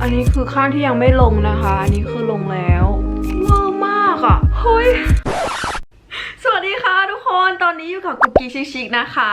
อันนี้คือข้างที่ยังไม่ลงนะคะ อันนี้คือลงแล้วเวอร์มากอะ่ะ เฮ้ย สวัสดีค่ะทุกคน ตอนนี้อยู่กับกุ๊กกี้ชิคๆนะคะ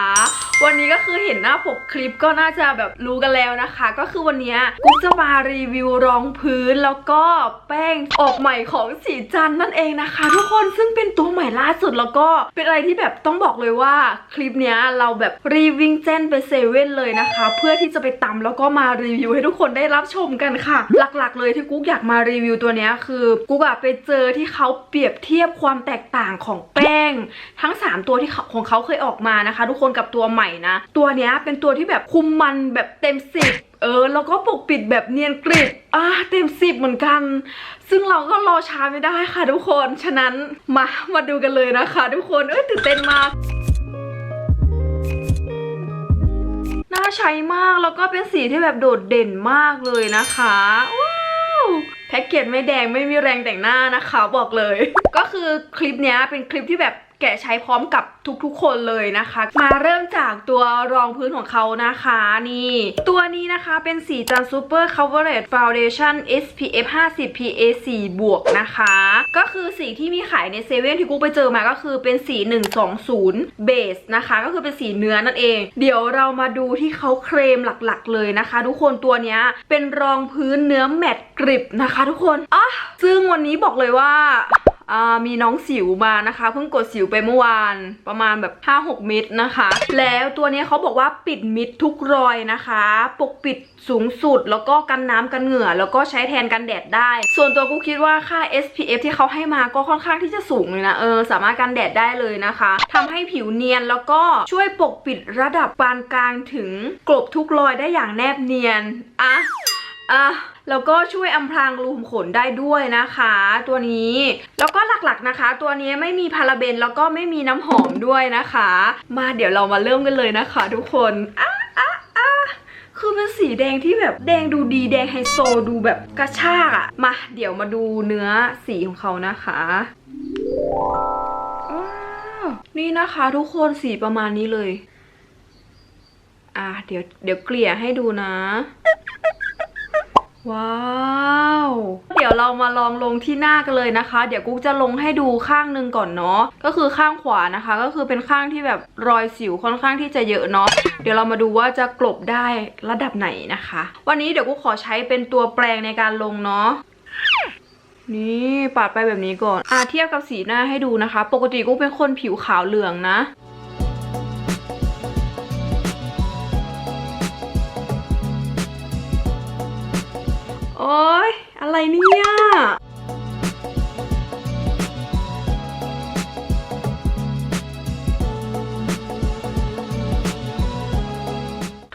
วันนี้ก็คือเห็นหน้าปกคลิปก็น่าจะแบบรู้กันแล้วนะคะ ก็คือวันนี้กุ๊กจะมารีวิวรองพื้นแล้วก็แป้งออกใหม่ของสีจันนั่นเองนะคะ ทุกคนซึ่งเป็นตัวใหม่ล่าสุดแล้วก็เป็นอะไรที่แบบต้องบอกเลยว่าคลิปนี้เราแบบรีวิ่งเจนไปเซเว่นเลยนะคะ เพื่อที่จะไปตำแล้วก็มารีวิวให้ทุกคนได้รับชมกันค่ะ หลักๆ เลยที่กุ๊กอยากมารีวิวตัวนี้คือกุ๊กอะไปเจอที่เขาเปรียบเทียบความแตกต่างของแป้ง ทั้ง 3 ตัวที่ของเขาเคยออกมานะคะ ทุกคนกับตัวใหม่นะ ตัวเนี้ยเป็นตัวที่แบบคุมมันแบบเต็มสิบเออแล้วก็ปกปิดแบบเนียนกริบอะเต็มสิบเหมือนกัน ซึ่งเราก็รอช้าไม่ได้ค่ะทุกคน ฉะนั้นมามาดูกันเลยนะคะทุกคน เอ้ยตื่นเต้นมากน่าใช้มากแล้วก็เป็นสีที่แบบโดดเด่นมากเลยนะคะ ว้าวแพ็กเกจไม่แดงไม่มีแรงแต่งหน้านะคะบอกเลย ก็คือคลิปเนี้ยเป็นคลิปที่แบบ แกะใช้พร้อมกับทุกๆ คนเลยนะคะ มาเริ่มจากตัวรองพื้นของเขานะคะนี่ ตัวนี้นะคะเป็นสีจันซูเปอร์ coverage foundation SPF 50 PA 4บวกนะคะ ก็คือสีที่มีขายในเซเว่นที่กูไปเจอมาก็คือเป็นสี 120 base นะคะ ก็คือเป็นสีเนื้อนั่นเอง เดี๋ยวเรามาดูที่เขาเคลมหลักๆ เลยนะคะ ทุกคนตัวนี้เป็นรองพื้นเนื้อแมตต์กริบนะคะ ทุกคนอะซึ่งวันนี้บอกเลยว่า มีน้องสิวมานะคะ เพิ่งกดสิวไปเมื่อวานประมาณแบบ 5-6 มิตรนะคะ แล้วตัวนี้เขาบอกว่าปิดมิดทุกรอยนะคะ ปกปิดสูงสุดแล้วก็กันน้ำกันเหงื่อ แล้วก็ใช้แทนกันแดดได้ ส่วนตัวกูคิดว่าค่า SPF ที่เขาให้มาก็ค่อนข้างที่จะสูงเลยนะ เออ สามารถกันแดดได้เลยนะคะทำให้ผิวเนียนแล้วก็ช่วยปกปิดระดับปานกลางถึงกลบทุกรอยได้อย่างแนบเนียน อะ อะแล้วก็ช่วยอำพรางรูขุมขนได้ด้วยนะคะ ตัวนี้ แล้วก็หลักๆนะคะ ตัวนี้ไม่มีพาราเบนแล้วก็ไม่มีน้ำหอมด้วยนะคะ มาเดี๋ยวเรามาเริ่มกันเลยนะคะ ทุกคนอะอะอะคือเป็นสีแดงที่แบบแดงดูดีแดงไฮโซดูแบบกระชากอะมา เดี๋ยวมาดูเนื้อสีของเขานะคะว้าวนี่นะคะทุกคนสีประมาณนี้เลย อะเดี๋ยวเดี๋ยวเกลี่ยให้ดูนะ ว้าว เดี๋ยวเรามาลองลงที่หน้ากันเลยนะคะ เดี๋ยวกุ๊กจะลงให้ดูข้างหนึ่งก่อนเนาะ ก็คือข้างขวานะคะ ก็คือเป็นข้างที่แบบรอยสิวค่อนข้างที่จะเยอะเนาะ เดี๋ยวเรามาดูว่าจะกลบได้ระดับไหนนะคะ วันนี้เดี๋ยวกุ๊กขอใช้เป็นตัวแปรงในการลงเนาะนี่ปาดไปแบบนี้ก่อน อะเทียบกับสีหน้าให้ดูนะคะ ปกติกุ๊กเป็นคนผิวขาวเหลืองนะ ยอะไรเนี่ย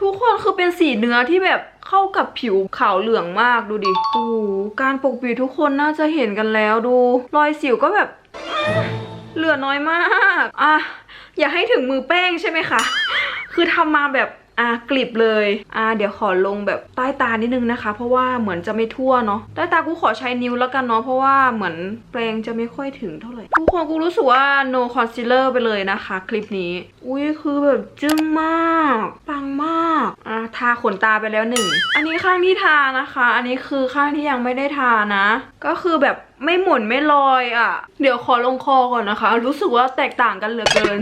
ทุกคนคือเป็นสีเนื้อที่แบบเข้ากับผิวขาวเหลืองมากดูดิโอ้โหการปกปิดทุกคนน่าจะเห็นกันแล้วดู รอยสิวก็แบบเหลือน้อยมาก อะ อย่าให้ถึงมือแป้งใช่ไหมคะ คือทำมาแบบ อะกลิบเลยอะเดี๋ยวขอลงแบบใต้ตานิดนึงนะคะ เพราะว่าเหมือนจะไม่ทั่วเนาะใต้ตากูขอใช้นิ้วแล้วกันเนาะเพราะว่าเหมือนแปรงจะไม่ค่อยถึงเท่าไหร่ทุกคนกูรู้สึกว่า no concealer ไปเลยนะคะ คลิปนี้ อุ้ยคือแบบจึ้งมาก ปังมากอะทาขนตาไปแล้วหนึ่งอันนี้ข้างที่ทานะคะ อันนี้คือข้างที่ยังไม่ได้ทานะ ก็คือแบบไม่หมุนไม่ลอยอะ เดี๋ยวขอลงคอก่อนนะคะ รู้สึกว่าแตกต่างกันเหลือเกิน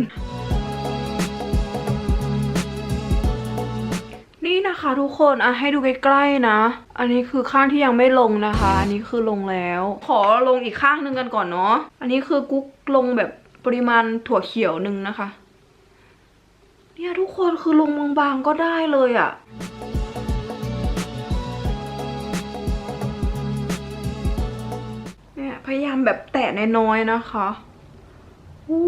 นี่นะคะทุกคนอะให้ดูใกล้ๆนะ อันนี้คือข้างที่ยังไม่ลงนะคะ อันนี้คือลงแล้ว ขอลงอีกข้างหนึ่งกันก่อนเนาะ อันนี้คือกุ๊กลงแบบปริมาณถั่วเขียวหนึ่งนะคะ เนี่ยทุกคนคือลงบางๆก็ได้เลยอะ่ะเนี่ยพยายามแบบแตะน้อยๆนะคะ อู้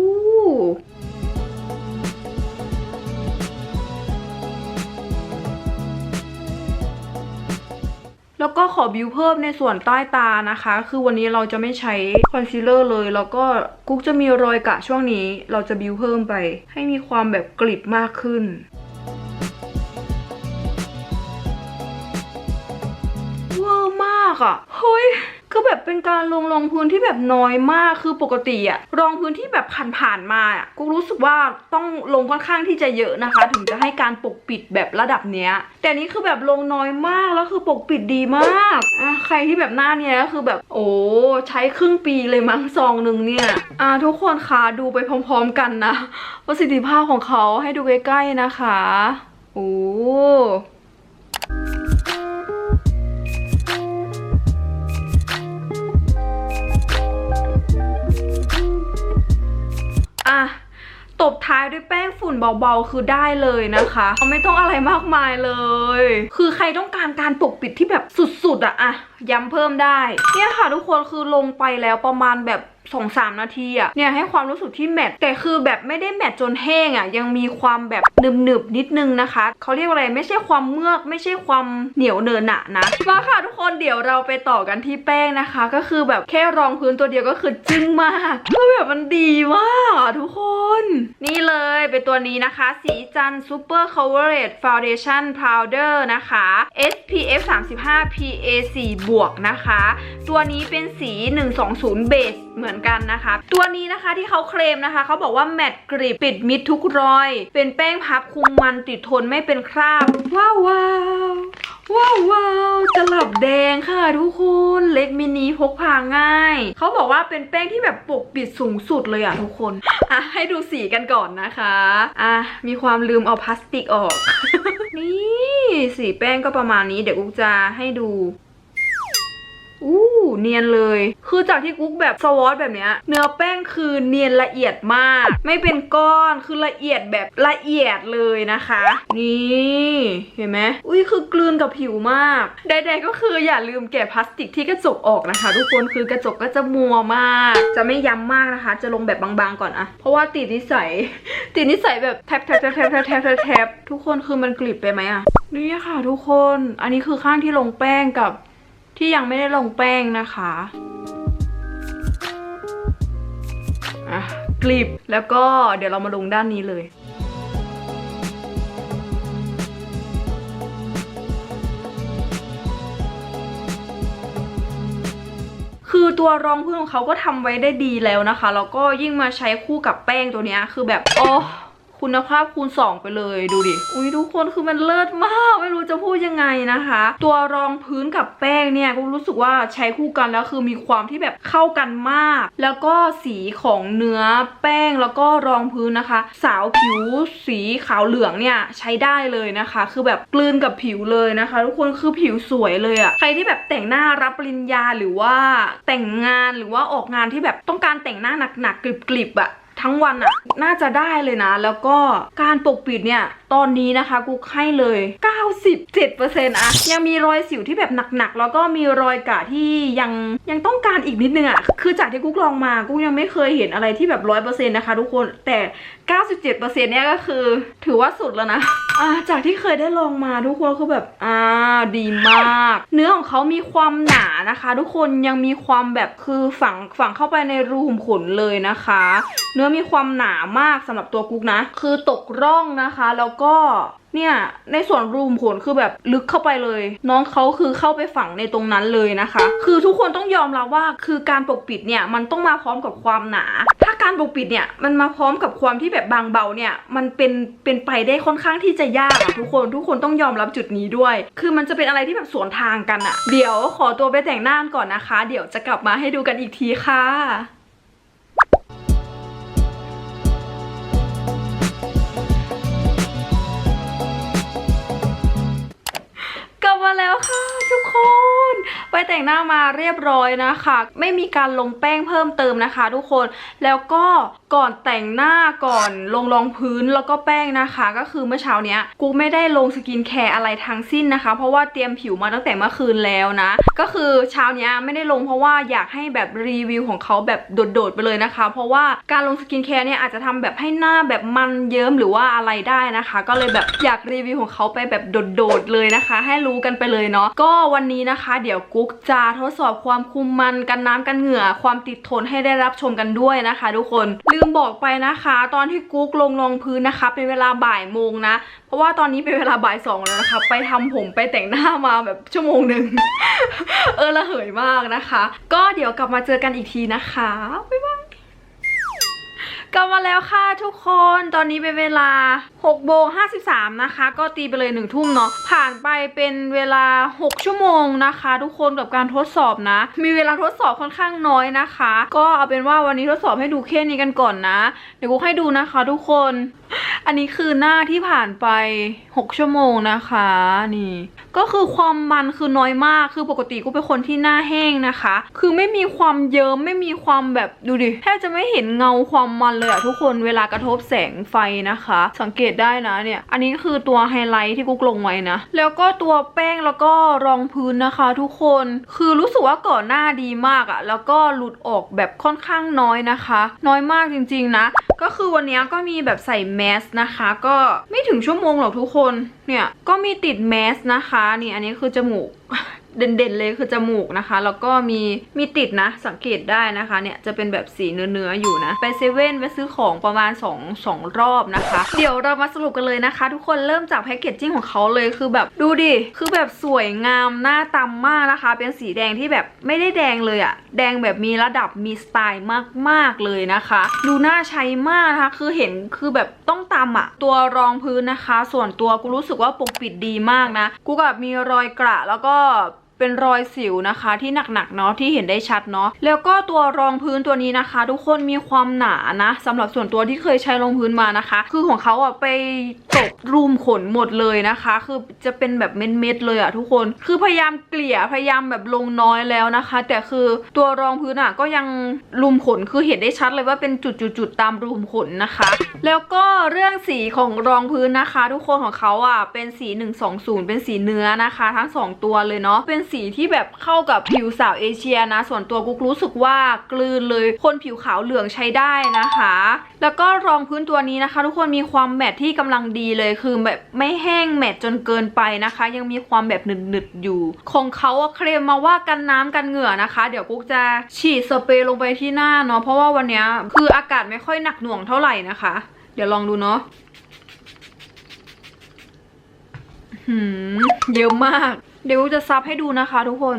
ขอบิวเพิ่มในส่วนใต้ตานะคะ คือวันนี้เราจะไม่ใช้คอนซีลเลอร์เลย แล้วก็กุ๊กจะมีรอยกะช่วงนี้ เราจะบิวเพิ่มไป ให้มีความแบบกริบมากขึ้นเวอร์มากอะ่ะเฮ้ย คือแบบเป็นการลงรองพื้นที่แบบน้อยมากคือปกติอะรองพื้นที่แบบผ่านๆมาอะกูรู้สึกว่าต้องลงค่อนข้างที่จะเยอะนะคะ ถึงจะให้การปกปิดแบบระดับเนี้ย แต่นี้คือแบบลงน้อยมากแล้วคือปกปิดดีมากอะใครที่แบบหน้าเนี้ยก็คือแบบโอ้ใช้ครึ่งปีเลยมั้งซองหนึ่งเนี่ยอะทุกคนคะดูไปพร้อมๆกันนะประสิทธิภาพของเขาให้ดูใกล้ๆนะคะโอ้ ตบท้ายด้วยแป้งฝุ่นเบาๆ คือได้เลยนะคะไม่ต้องอะไรมากมายเลย คือใครต้องการการปกปิดที่แบบสุดๆอะอะย้ำเพิ่มได้ เนี่ยค่ะทุกคนคือลงไปแล้วประมาณแบบ สองสามนาทีอะเนี่ยให้ความรู้สึกที่แมทแต่คือแบบไม่ได้แมทจนแห้งอะยังมีความแบบหนึบๆนิดนึงนะคะเขาเรียกอะไรไม่ใช่ความเมือก ไม่ใช่ความเหนียวเนินหนะนะมาค่ะทุกคนเดี๋ยวเราไปต่อกันที่แป้งนะคะ ก็คือแบบแค่รองพื้นตัวเดียวก็คือจึ้งมากคือแบบมันดีมากอะทุกคน นี่เลยเป็นตัวนี้นะคะ สีจัน Super Coverage Foundation Powder นะคะ SPF 35 PA 4บวกนะคะ ตัวนี้เป็นสี 120 Base เหมือนกันนะคะ ตัวนี้นะคะที่เขาเคลมนะคะเขาบอกว่าแมตต์กริบปิดมิดทุกรอย เป็นแป้งพับคุมมันติดทนไม่เป็นคราบ ว้าวว้าวว้าวว้าวตลับแดงค่ะทุกคนเล็กมินิพกพาง่าย เขาบอกว่าเป็นแป้งที่แบบปกปิดสูงสุดเลยอะทุกคนอะให้ดูสีกันก่อนนะคะอะมีความลืมเอาพลาสติกออก นี่สีแป้งก็ประมาณนี้เดี๋ยวกุ๊กจะให้ดู อู้เนียนเลย คือจากที่กุ๊กแบบสวอตแบบเนี้ย เนื้อแป้งคือเนียนละเอียดมาก ไม่เป็นก้อน คือละเอียดแบบละเอียดเลยนะคะ นี่เห็นไหมอุ้ยคือกลืนกับผิวมาก ใดๆก็คืออย่าลืมแกะพลาสติกที่กระจกออกนะคะ ทุกคนคือกระจกก็จะมัวมาก จะไม่ย้ำมากนะคะ จะลงแบบบางๆก่อนอะเพราะว่าติดนิสัย ติดนิสัยแบบแทบแทบแทบแทบแทบแทบทุกคนคือมันกลิบไปไหมอะนี่ค่ะทุกคน อันนี้คือข้างที่ลงแป้งกับ ที่ยังไม่ได้ลงแป้งนะคะอะกลีบแล้วก็เดี๋ยวเรามาลงด้านนี้เลยคือตัวรองพื้นของเขาก็ทำไว้ได้ดีแล้วนะคะ แล้วก็ยิ่งมาใช้คู่กับแป้งตัวนี้คือแบบ โอ้ คุณภาพคูณ 2 ไปเลยดูดิ อุ้ยทุกคนคือมันเลิศมาก ไม่รู้จะพูดยังไงนะคะ ตัวรองพื้นกับแป้งเนี่ยก็รู้สึกว่าใช้คู่กันแล้วคือมีความที่แบบเข้ากันมาก แล้วก็สีของเนื้อแป้งแล้วก็รองพื้นนะคะ สาวผิวสีขาวเหลืองเนี่ยใช้ได้เลยนะคะ คือแบบกลืนกับผิวเลยนะคะ ทุกคนคือผิวสวยเลยอะใครที่แบบแต่งหน้ารับปริญญาหรือว่าแต่งงานหรือว่าออกงานที่แบบต้องการแต่งหน้าหนักๆกริบๆอะ ทั้งวันอะน่าจะได้เลยนะ แล้วก็การปกปิดเนี่ยตอนนี้นะคะกูให้เลย 97%อะยังมีรอยสิวที่แบบหนักๆ แล้วก็มีรอยกะที่ยังยังต้องการอีกนิดนึงอะคือจากที่กูลองมากูยังไม่เคยเห็นอะไรที่แบบ100%นะคะทุกคนแต่ 97%เนี่ยก็คือถือว่าสุดแล้วนะอ่าจากที่เคยได้ลองมาทุกคนคือแบบอ่าดีมาก เนื้อของเขามีความหนานะคะ ทุกคนยังมีความแบบคือฝังฝังเข้าไปในรูขุมขนเลยนะคะ เนื้อมีความหนามากสำหรับตัวกุ๊กนะ คือตกร่องนะคะแล้วก็เนี่ยในส่วนรูมขนคือแบบลึกเข้าไปเลย น้องเขาคือเข้าไปฝังในตรงนั้นเลยนะคะ คือทุกคนต้องยอมรับว่าคือการปกปิดเนี่ยมันต้องมาพร้อมกับความหนา ถ้าการปกปิดเนี่ยมันมาพร้อมกับความที่แบบบางเบาเนี่ยมันเป็นเป็นไปได้ค่อนข้างที่จะยากอะทุกคนทุกคนต้องยอมรับจุดนี้ด้วย คือมันจะเป็นอะไรที่แบบสวนทางกันอะเดี๋ยวขอตัวไปแต่งหน้าก่อนนะคะ เดี๋ยวจะกลับมาให้ดูกันอีกทีค่ะ ไปแต่งหน้ามาเรียบร้อยนะคะ ไม่มีการลงแป้งเพิ่มเติมนะคะ ทุกคนแล้วก็ก่อนแต่งหน้าก่อนลงรองพื้นแล้วก็แป้งนะคะ ก็คือเมื่อเช้าเนี้ยกูไม่ได้ลงสกินแคร์อะไรทั้งสิ้นนะคะ เพราะว่าเตรียมผิวมาตั้งแต่เมื่อคืนแล้วนะ ก็คือเช้าเนี้ยไม่ได้ลงเพราะว่าอยากให้แบบรีวิวของเขาแบบโดดๆไปเลยนะคะ เพราะว่าการลงสกินแคร์เนี่ยอาจจะทำแบบให้หน้าแบบมันเยิ้มหรือว่าอะไรได้นะคะ ก็เลยแบบอยากรีวิวของเขาไปแบบโดดๆเลยนะคะ ให้รู้กันไปเลยเนาะก็วันนี้นะคะ เดี๋ยวกุ๊กจะทดสอบความคุมมันกันน้ำกันเหงื่อ ความติดทนให้ได้รับชมกันด้วยนะคะ ทุกคนลืมบอกไปนะคะ ตอนที่กุ๊กลงรองพื้นนะคะ เป็นเวลาบ่ายโมงนะ เพราะว่าตอนนี้เป็นเวลาบ่ายสองแล้วนะคะไปทำผมไปแต่งหน้ามาแบบชั่วโมงหนึ่งเออระเหยมากนะคะ ก็เดี๋ยวกลับมาเจอกันอีกทีนะคะบ๊ายบาย กลับมาแล้วค่ะทุกคนตอนนี้เป็นเวลา6โมง53 นะคะ ก็ตีไปเลย 1 ทุ่มเนาะผ่านไปเป็นเวลา 6 ชั่วโมงนะคะ ทุกคนกับการทดสอบนะ มีเวลาทดสอบค่อนข้างน้อยนะคะ ก็เอาเป็นว่าวันนี้ทดสอบให้ดูแค่นี้กันก่อนนะ เดี๋ยวกูให้ดูนะคะทุกคน อันนี้คือหน้าที่ผ่านไป 6 ชั่วโมงนะคะนี่ ก็คือความมันคือน้อยมากคือปกติกูเป็นคนที่หน้าแห้งนะคะ คือไม่มีความเยิ้มไม่มีความแบบดูดิแทบจะไม่เห็นเงาความมันเลยอะทุกคนเวลากระทบแสงไฟนะคะ สังเกตได้นะเนี่ย อันนี้คือตัวไฮไลท์ที่กุ๊กลงไว้นะ แล้วก็ตัวแป้งแล้วก็รองพื้นนะคะ ทุกคนคือรู้สึกว่าก่อนหน้าดีมากอะแล้วก็หลุดออกแบบค่อนข้างน้อยนะคะ น้อยมากจริงๆนะ ก็คือวันนี้ก็มีแบบใส่แมสนะคะ ก็ไม่ถึงชั่วโมงหรอกทุกคนเนี่ยก็มีติดแมสนะคะ นี่อันนี้คือจมูก เด่นๆเลยคือจมูกนะคะ แล้วก็มีมีติดนะ สังเกตได้นะคะเนี่ยจะเป็นแบบสีเนื้อๆอยู่นะ ไปเซเว่นไปซื้อของประมาณ2 2รอบนะคะ เดี๋ยวเรามาสรุปกันเลยนะคะ ทุกคนเริ่มจากแพคเกจจิ้งของเขาเลยคือแบบดูดิ คือแบบสวยงามหน้าตำมากนะคะ เป็นสีแดงที่แบบไม่ได้แดงเลยอะแดงแบบมีระดับมีสไตล์มากๆเลยนะคะ ดูน่าใช้มากนะคะ คือเห็นคือแบบต้องตำอะตัวรองพื้นนะคะ ส่วนตัวกูรู้สึกว่าปกปิดดีมากนะ กูกับมีรอยกระแล้วก็ เป็นรอยสิวนะคะที่หนักๆเนาะที่เห็นได้ชัดเนาะแล้วก็ตัวรองพื้นตัวนี้นะคะ ทุกคนมีความหนานะสำหรับส่วนตัวที่เคยใช้รองพื้นมานะคะ คือของเขาอะไปตกรูมขนหมดเลยนะคะ คือจะเป็นแบบเม็ดๆเลยอะทุกคนคือพยายามเกลี่ยพยายามแบบลงน้อยแล้วนะคะ แต่คือตัวรองพื้นอะก็ยังรูมขนคือเห็นได้ชัดเลยว่าเป็นจุดๆๆตามรูมขนนะคะ แล้วก็เรื่องสีของรองพื้นนะคะ ทุกคนของเขาอะเป็นสี 120 เป็นสีเนื้อนะคะ ทั้งสองตัวเลยเนาะเป็นสีที่แบบเข้ากับผิวสาวเอเชียนะ ส่วนตัวกุ๊กรู้สึกว่ากลืนเลยคนผิวขาวเหลืองใช้ได้นะคะ แล้วก็รองพื้นตัวนี้นะคะ ทุกคนมีความแมทที่กำลังดีเลยคือแบบไม่แห้งแมทจนเกินไปนะคะ ยังมีความแบบหนึดๆอยู่ ของเขาเคลมมาว่ากันน้ำกันเหงื่อนะคะ เดี๋ยวกุ๊กจะฉีดสเปรย์ลงไปที่หน้าเนาะเพราะว่าวันนี้คืออากาศไม่ค่อยหนักหน่วงเท่าไหร่นะคะ เดี๋ยวลองดูเนาะหืมเยอะมาก เดี๋ยวจะซับให้ดูนะคะทุกคน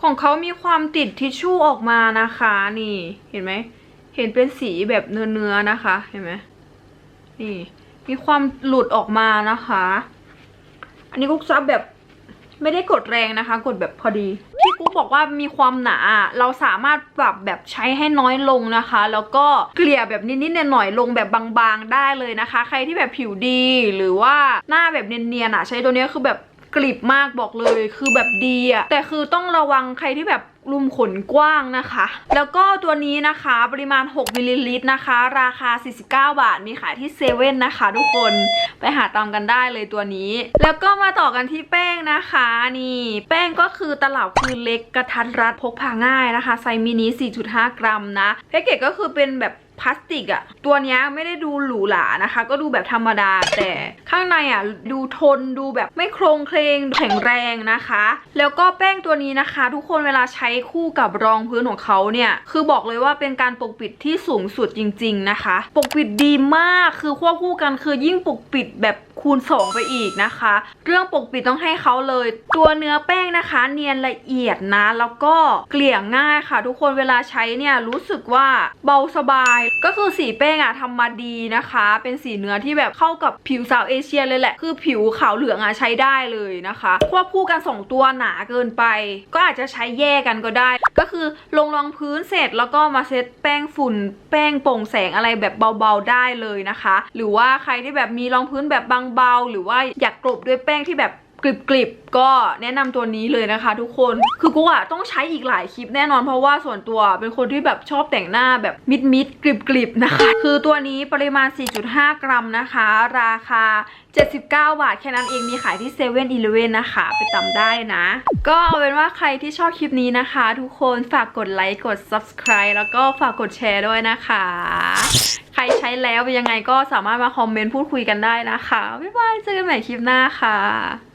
ของเขามีความติดทิชชู่ออกมานะคะ นี่เห็นไหม เห็นเป็นสีแบบเนื้อๆนะคะ เห็นไหมนี่ มีความหลุดออกมานะคะ อันนี้กุ๊กซับแบบ ไม่ได้กดแรงนะคะ กดแบบพอดีที่กุ๊กบอกว่ามีความหนา เราสามารถปรับแบบใช้ให้น้อยลงนะคะ แล้วก็เกลี่ยแบบนิดๆหน่อยๆลงแบบบางๆได้เลยนะคะ ใครที่แบบผิวดีหรือว่าหน้าแบบเนียนๆอะ ใช้ตัวนี้คือแบบกริบมากบอกเลย คือแบบดีอะแต่คือต้องระวังใครที่แบบ รุมขนกว้างนะคะ แล้วก็ตัวนี้นะคะปริมาณ 6มิลลิลิตรนะคะ ราคา 49 บาท มีขายที่เซเว่นนะคะ ทุกคนไปหาตามกันได้เลยตัวนี้ แล้วก็มาต่อกันที่แป้งนะคะนี่ แป้งก็คือตลับคือเล็กกระทัดรัดพกพาง่ายนะคะ ไซส์มินิ 4.5 กรัมนะแพ็กเกจก็คือเป็นแบบ พลาสติกอะตัวนี้ไม่ได้ดูหรูหรานะคะ ก็ดูแบบธรรมดาแต่ข้างในอะดูทนดูแบบไม่โครงเคลงแข็งแรงนะคะ แล้วก็แป้งตัวนี้นะคะ ทุกคนเวลาใช้คู่กับรองพื้นของเขาเนี่ย คือบอกเลยว่าเป็นการปกปิดที่สูงสุดจริง ๆนะคะ ปกปิดดีมากคือควบคู่กันคือยิ่งปกปิดแบบคูณ 2 ไปอีกนะคะ เรื่องปกปิดต้องให้เขาเลย ตัวเนื้อแป้งนะคะ เนียนละเอียดนะ แล้วก็เกลี่ยง่ายค่ะ ทุกคนเวลาใช้เนี่ยรู้สึกว่าเบาสบาย ก็คือสีแป้งอะทำมาดีนะคะ เป็นสีเนื้อที่แบบเข้ากับผิวสาวเอเชียเลยแหละ คือผิวขาวเหลืองอะใช้ได้เลยนะคะควบคู่กันสองตัวหนาเกินไป ก็อาจจะใช้แยกกันก็ได้ ก็คือลงรองพื้นเสร็จแล้วก็มาเซตแป้งฝุ่น แป้งโปร่งแสงอะไรแบบเบาๆได้เลยนะคะ หรือว่าใครที่แบบมีรองพื้นแบบบางเบาหรือว่าอยากกลบด้วยแป้งที่แบบ กริบๆก็แนะนำตัวนี้เลยนะคะ ทุกคน คือกูอะต้องใช้อีกหลายคลิปแน่นอนเพราะว่าส่วนตัวเป็นคนที่แบบชอบแต่งหน้าแบบมิดๆกริบๆนะคะ คือตัวนี้ปริมาณ 4.5 กรัมนะคะ ราคา 79 บาท แค่นั้นเองมีขายที่7 e เ e ่ e อนะคะ ไปตาได้นะ ก็เอาเป็นว่าใครที่ชอบคลิปนี้นะคะ ทุกคนฝากกดไลค์กด subscribe แล้วก็ฝากกดแชร์ด้วยนะคะ ใครใช้แล้วเป็นยังไงก็สามารถมาคอมเมนต์พูดคุยกันได้นะคะบ๊ายบายเจอกันใหม่คลิปหน้าค่ะ